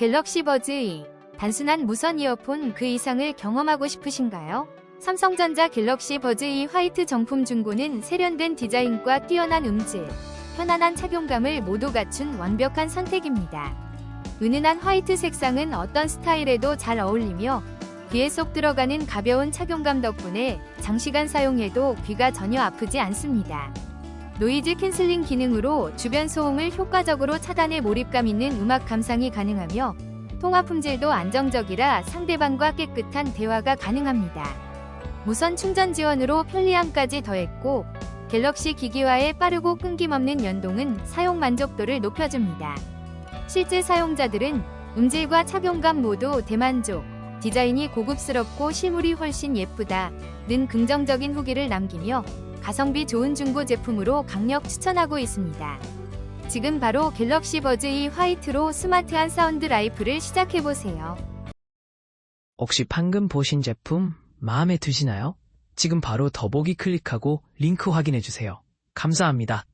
갤럭시 버즈 2. 단순한 무선 이어폰 그 이상을 경험하고 싶으신가요? 삼성전자 갤럭시 버즈 2 화이트 정품 중고는 세련된 디자인과 뛰어난 음질, 편안한 착용감을 모두 갖춘 완벽한 선택입니다. 은은한 화이트 색상은 어떤 스타일에도 잘 어울리며 귀에 쏙 들어가는 가벼운 착용감 덕분에 장시간 사용해도 귀가 전혀 아프지 않습니다. 노이즈 캔슬링 기능으로 주변 소음을 효과적으로 차단해 몰입감 있는 음악 감상이 가능하며 통화 품질도 안정적이라 상대방과 깨끗한 대화가 가능합니다. 무선 충전 지원으로 편리함까지 더했고 갤럭시 기기와의 빠르고 끊김없는 연동은 사용 만족도를 높여줍니다. 실제 사용자들은 음질과 착용감 모두 대만족, 디자인이 고급스럽고 실물이 훨씬 예쁘다 는 긍정적인 후기를 남기며 가성비 좋은 중고 제품으로 강력 추천하고 있습니다. 지금 바로 갤럭시 버즈 2 화이트로 스마트한 사운드 라이프를 시작해보세요. 혹시 방금 보신 제품 마음에 드시나요? 지금 바로 더보기 클릭하고 링크 확인해주세요. 감사합니다.